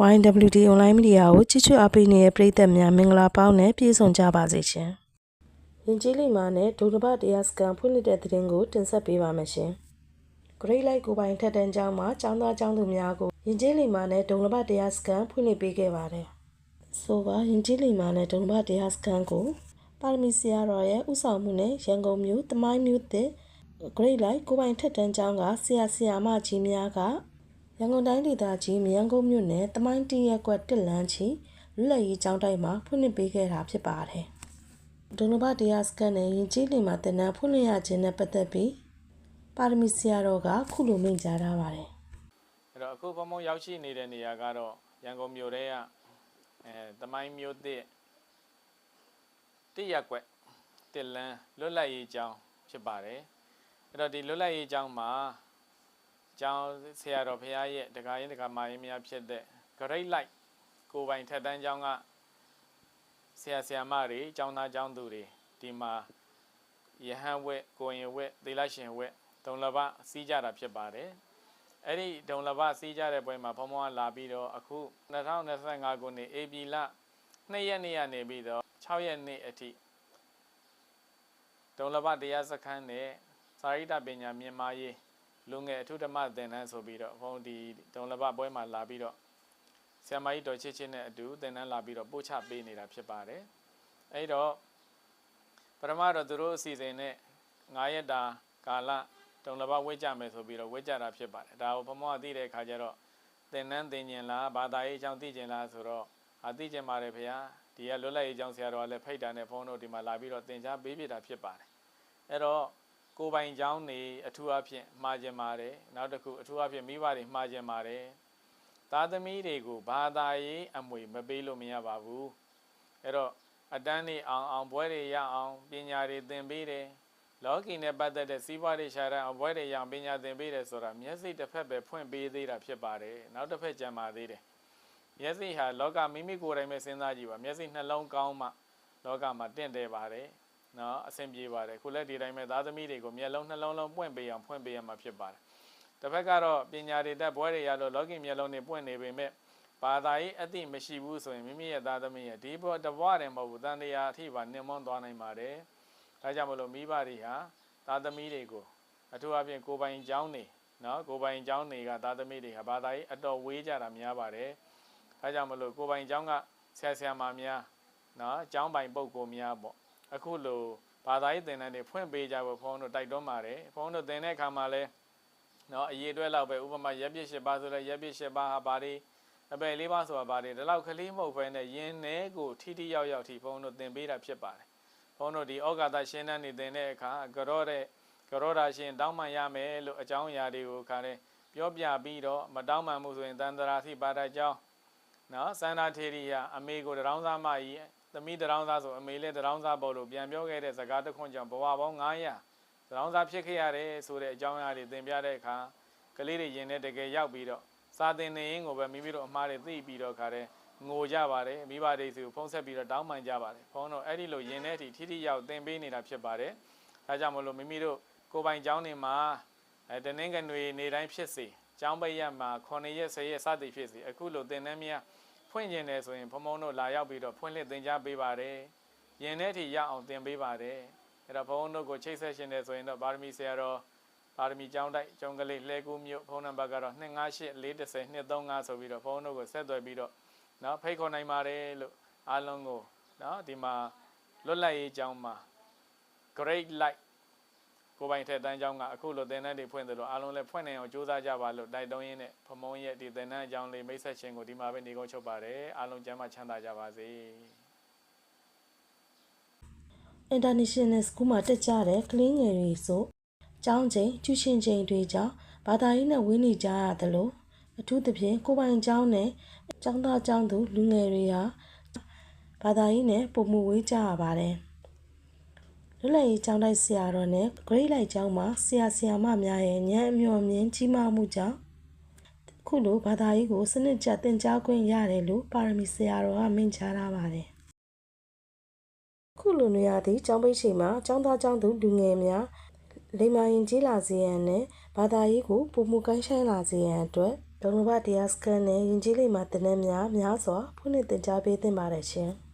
YWD online media ကိုချစ်ချွတ်အားပေးနေတဲ့ပရိသတ်များမင်္ဂလာပေါင်းနဲ့ပြည့်စုံကြပါစေရှင်။ယဉ်ကျေးလိမ္မာနဲ့ဒုလဘတရားစကန်ဖွင့်လှစ်တဲ့သတင်းကိုတင်ဆက်ပေးပါမယ်ရှင်။ Great Light ကိုပိုင်ထက်တန်းကျောင်းမှာကျောင်းသားကျောင်းသူများကိုယဉ်ကျေးလိမ္မာနဲ့ဒုလဘတရားစကန်ဖွင့်လှစ်ပေးခဲ့ပါတယ်။ဆိုပါယဉ်ကျေးလိမ္မာနဲ့ဒုလဘတရားစကန်ကိုပါရမီဆရာတော်ရဲ့ဥဆောင်မှုနဲ့ရန်ကုန်မြို့တမိုင်းမြို့သစ် Great Light ကိုပိုင်ထက်တန်းကျောင်းကဆရာဆရာမကြီးများက ရန်ကုန်တိုင်းဒေသကြီးမြေယန်းကုန်းမြို့နယ်တမိုင်းတီရက်ကွက်တစ်လမ်းချီလွတ်လပ်ရေးကျောင်းတိုက်မှာဖွင့်လှစ်ပေးခဲ့တာဖြစ်ပါတယ်။ဒုနဘတရားစကန်နဲ့ယဉ်ကျေးလင်မှာတင်နန်းဖွင့်လှစ်ရခြင်းနဲ့ပတ်သက်ပြီးပါရမီဆရာတော်ကခုလိုမိန့်ကြားထားပါတယ်အဲ့တော့အခုဘုံဘုံရောက်ရှိနေတဲ့နေရာကတော့ရန်ကုန်မြို့ထဲကအဲတမိုင်းမြို့တစ်တိရက်ကွက်တစ်လန်းလွတ်လပ်ရေးကျောင်းဖြစ်ပါတယ်အဲ့တော့ဒီလွတ်လပ်ရေးကျောင်းမှာ ကျောင်းဆရာတော်ဘုရားရဲ့တက္ကရင်တက္ကမကြီးများဖြစ်တဲ့ Great Light ကိုယ်ပိုင်ထက်တန်းကျောင်းကဆရာဆရာမတွေကျောင်းသားကျောင်းသူတွေဒီမှာယဟန်ဝက်ကိုရင်ဝက်သေလရှင်ဝက်တုံလဘစီးကြတာဖြစ်ပါတယ်အဲ့ဒီဒုံလဘစီးကြတဲ့ပွဲမှာဘုံဘုံကလာပြီးတော့အခု2025ခုနှစ် AB လ2ရက်နေ့ကနေပြီးတော့6ရက်နေ့အထိဒုံလဘတရားစခန်းနဲ့စာရိတ္တပညာမြန်မာရေး လူငယ်အထုဓမ္မသင်တန်းဆိုပြီးတော့ဘုန်းဒီဒုံလဘပွဲမှာလာပြီးတော့ဆရာမကြီးတော်ချစ်ချင်းနဲ့အတူသင်တန်းလာပြီးတော့ပို့ချပေးနေတာဖြစ်ပါတယ်အဲ့တော့ပထမတော့သူတို့အစီအစဉ်နဲ့9ရက်တာကာလဒုံလဘဝေ့ကြမယ်ဆိုပြီးတော့ဝေ့ကြတာဖြစ်ပါတယ်ဒါကိုဘမောကသိတဲ့အခါကျတော့သင်တန်းသင်ကျင်လားဘာသာရေးအကြောင်းသိကျင်လားဆိုတော့အသိကျင်ပါတယ်ဖေဟာဒီကလွတ်လပ်ရေးအကြောင်းဆရာတော်ကလည်းဖိတ်တာနဲ့ဘုန်းတို့ဒီမှာလာပြီးတော့သင်ကြားပေးပြတာဖြစ်ပါတယ်အဲ့တော့ ကိုယ်ပိုင်เจ้าနေအထူးအဖြစ်မှားကျင်ပါတယ်နောက်တစ်ခုအထူးအဖြစ်မိဘတွေမှားကျင်ပါတယ်သားသမီးတွေကိုဘာသာရေးအမွေမပေးလို့မရပါဘူးအဲ့တော့အတန်းနေအောင်အောင်ဘွဲတွေရအောင်ပညာတွေသင်ပေးတယ် လောကီနဲ့ပတ်သက်တဲ့စီးပွားရေးရှာတဲ့အပွဲတွေရအောင်ပညာသင်ပေးတယ်ဆိုတာမျက်စိတစ်ဖက်ပဲဖွင့်ပေးသေးတာဖြစ်ပါတယ်နောက်တစ်ဖက်ကြံပါသေးတယ်မျက်စိဟာလောကမိမိကိုယ်တိုင်ပဲစဉ်းစားကြည့်ပါမျက်စိနှလုံးကောင်းမှလောကမှာတင့်တယ်ပါတယ် နော်အဆင်ပြေပါတယ်ခုလည်းဒီတိုင်းပဲသားသမီးတွေကိုမျက်လုံးနှလုံးလုံးပွင့်ပေးအောင်ဖွင့်ပေးရမှာဖြစ်ပါတယ်တစ်ဖက်ကတော့ပညာတွေတက်ပွဲတွေရလို့လောကီမျက်လုံးတွေပွင့်နေပေမဲ့ဘာသာရေးအသိမရှိဘူးဆိုရင်မိမိရဲ့သားသမီးရဲ့ဒီဘောတဘွားတယ်မဟုတ်ဘူးတန်တရားအထိပါနင်မွန်းသွားနိုင်ပါတယ်ဒါကြောင့်မလို့မိဘတွေဟာသားသမီးတွေကိုအထူးအဖြင့်ကိုယ်ပိုင်ကျောင်းနေနော်ကိုယ်ပိုင်ကျောင်းနေကသားသမီးတွေဟာဘာသာရေးအတော်ဝေးကြတာများပါတယ်။ဒါကြောင့်မလို့ကိုယ်ပိုင်ကျောင်းကဆရာဆရာမများနော်ကျောင်းပိုင်ပုဂ္ဂိုလ်များပေါ့ အခုလိုဘာသာရေးသင်တန်းတွေဖွင့်ပေးကြဖို့ဘုန်းတို့တိုက်တွန်းပါတယ်။ဘုန်းတို့သင်တဲ့အခါမှာလဲနော်အရေးအတွက်လောက်ပဲဥပမာရက်ပြည့်၈ပါးဆိုလဲရက်ပြည့်၈ပါးဟာဘာတွေအပယ်လေးပါးဆိုတာဘာတွေဒီလောက်ကလေးမဟုတ်ဘဲနဲ့ယင်းနေကိုထိထိရောက်ရောက်ထိဘုန်းတို့သင်ပေးတာဖြစ်ပါတယ်။ဘုန်းတို့ဒီဩဃာတရှင်းတန်းနေတင်တဲ့အခါကရောတဲ့ကရောတာရှင်တောင်းမှန်ရမယ်လို့အကြောင်းအရာတွေကိုခါတဲ့ပြောပြပြီးတော့မတောင်းမှန်မှုဆိုရင်တန်တရာသိပါဒကြောင်းနော်စန္ဒထေရိယအမေကိုတရောင်းစားမကြီး သမီးတရောင်းစားဆိုအမေလည်းတရောင်းစားပေါ့လို့ပြန်ပြောခဲ့တဲ့စကားတစ်ခွန်းကြောင့်ဘဝပေါင်း900တရောင်းစားဖြစ်ခဲ့ရတယ်ဆိုတဲ့အကြောင်းအရာတွေသင်ပြတဲ့အခါကလေးတွေရင်ထဲတကယ်ရောက်ပြီးတော့စာသင်နေရင်ကိုပဲမိမိတို့အမှားတွေသိပြီးတော့ခါတဲ့ငိုကြပါတယ်မိဘတွေစီကိုဖုံးဆက်ပြီးတော့တောင်းပန်ကြပါတယ်ဘုန်းတော်အဲ့ဒီလိုယင်တဲ့အထိထိထိရောက်သင်ပေးနေတာဖြစ်ပါတယ်ဒါကြောင့်မလို့မိမိတို့ကိုယ်ပိုင်ကျောင်းတွေမှာအဲတနင်္ဂနွေနေ့တိုင်းဖြစ်စေကျောင်းပိတ်ရက်မှာ9ရက်10ရက်စသည်ဖြစ်စေအခုလိုသင်တန်းများ ဖွင့်ကျင်တယ်ဆိုရင်ဘုံဘုံတို့လာရောက်ပြီးတော့ဖွင့်လှစ်သင်ကြားပေးပါတယ်ယင်တဲ့အထိရအောင်သင်ပေးပါတယ်အဲ့တော့ဘုံတို့ကိုချိတ်ဆက်ရှင်တယ်ဆိုရင်တော့ဗာရမီဆရာတော်ပါရမီကျောင်းတိုက်ကျောင်းကလေးလှဲကူးမြို့ဖုန်းနံပါတ်ကတော့258 430 235ဆိုပြီးတော့ဘုန်းတို့ကိုဆက်သွယ်ပြီးတော့နော်ဖိတ်ခေါ်နိုင်ပါတယ်လို့အားလုံးကိုနော်ဒီမှာလွတ်လပ်ရေးကျောင်းမှာ great light ကိုယ်ပိုင်ထက်တန်းကျောင်းကအခုလိုသင်တန်းတွေဖွင့်တယ်လို့အားလုံးလည်းဖွင့်နိုင်အောင်ကြိုးစားကြပါလို့တိုက်တွန်းရင်းနဲ့ဖမုံရဲ့ဒီသင်တန်းအကြောင်းလေးမိတ်ဆက်ခြင်းကိုဒီမှာပဲနေကုန်ချုပ်ပါတယ်အားလုံးကျမ်းမာချမ်းသာကြပါစေ။ International School မှာတက်ကြတဲ့ကလေးငယ်တွေဆိုကျောင်းချိန်ကျူရှင်ချိန်တွေကြောင့်ဘာသာရေးနဲ့ဝင်းနေကြရတယ်လို့အထူးသဖြင့်ကိုယ်ပိုင်ကျောင်းနဲ့ကျောင်းသားကျောင်းသူလူငယ်တွေဟာဘာသာရေးနဲ့ပုံမှုဝေးကြရပါတယ်။ လွတ်လပ်ရေးကျောင်းတိုက်ဆရာတော်နဲ့ Great Light ကျောင်းမှာဆရာဆရာမများရဲ့ဉာဏ်အမျှော်မြင်ကြီးမားမှုကြောင့်ခုလိုဘာသာရေးကိုစနစ်ကျသင်ကြားခွင့်ရတယ်လို့ပါရမီဆရာတော်ကမိန့်ကြားထားပါတယ်။ခုလိုနေရာသည့်ကျောင်းပိတ်ချိန်မှာကျောင်းသားကျောင်းသူလူငယ်များလိမ္မာရင်ကြီးလာစေရန်နဲ့ဘာသာရေးကိုပုံမှုကိုင်းဆိုင်လာစေရန်အတွက်ဒုံဘတရားစခန်းနဲ့ယဉ်ကျေးလိမ္မာတင်နန်းများများစွာဖွင့်လှစ်တင် जा ပေးသင့်ပါတယ်ရှင်။